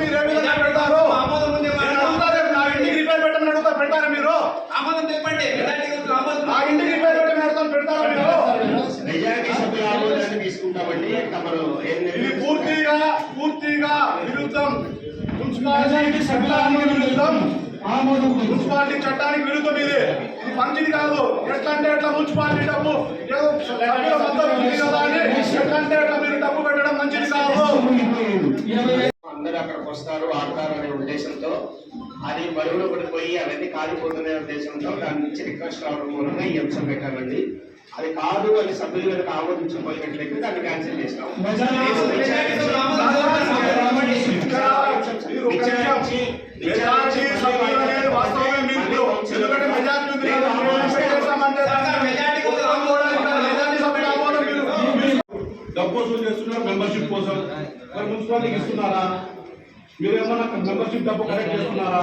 మీరు పెడతారు? ఆమోదం ఇంటికి రిపేర్ అడుగుతా మీరు? ఆమోదం చెప్పండి నా ఇంటికి మీరు? పూర్తిగా మున్సిపాలిటీ చట్టానికి విరుద్ధం. మున్సిపాలిటీ చట్టానికి ఇది. ఇది మంచిది కాదు. ఎట్లా ఎట్లా మున్సిపాలిటీ డబ్బు ఏదో ఎట్లా మీరు డబ్బు పెట్టడం మంచిది కాదు. వస్తారు ఆడతారు అనే ఉద్దేశంతో. అది బరువులో పడిపోయి అవన్నీ కాలిపోతున్న ఉద్దేశంతో దాని నుంచి రిక్వెస్ట్ రావడం మూలంగా ఈ అంశం పెట్టామండి. అది కాదు అని సభ్యులు కనుక ఆమోదించబోయినట్లయితే దాన్ని క్యాన్సిల్ చేస్తాం. డబ్బు వసూలు చేస్తున్నారు మెంబర్షిప్ కోసం. మరి మున్సిపాలిటీకి ఇస్తున్నారా? మీరు ఏమన్నా మెంబర్షిప్ డబ్బు కలెక్ట్ చేస్తున్నారా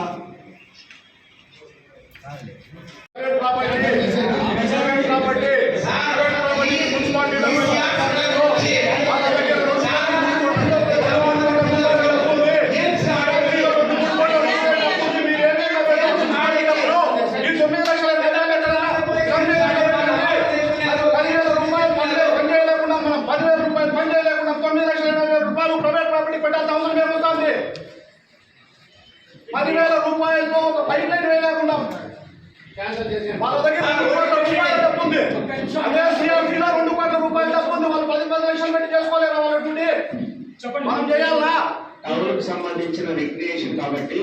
పెట్టాల్సిన అవసరం ఏమవుతుంది పదివేల రూపాయలతో ఒక పైప్ లైన్ వేయలేకుండా వాళ్ళ దగ్గర రెండు కోట్ల రూపాయల డబ్బు ఉంది. అదే సిఆర్సీలో రెండు కోట్ల రూపాయల డబ్బు ఉంది. వాళ్ళు పది పది లక్షలు పెట్టి చేసుకోలేరు వాళ్ళ డ్యూటీ? మనం చేయాలా? సంబంధించిన రిక్రియేషన్ కాబట్టి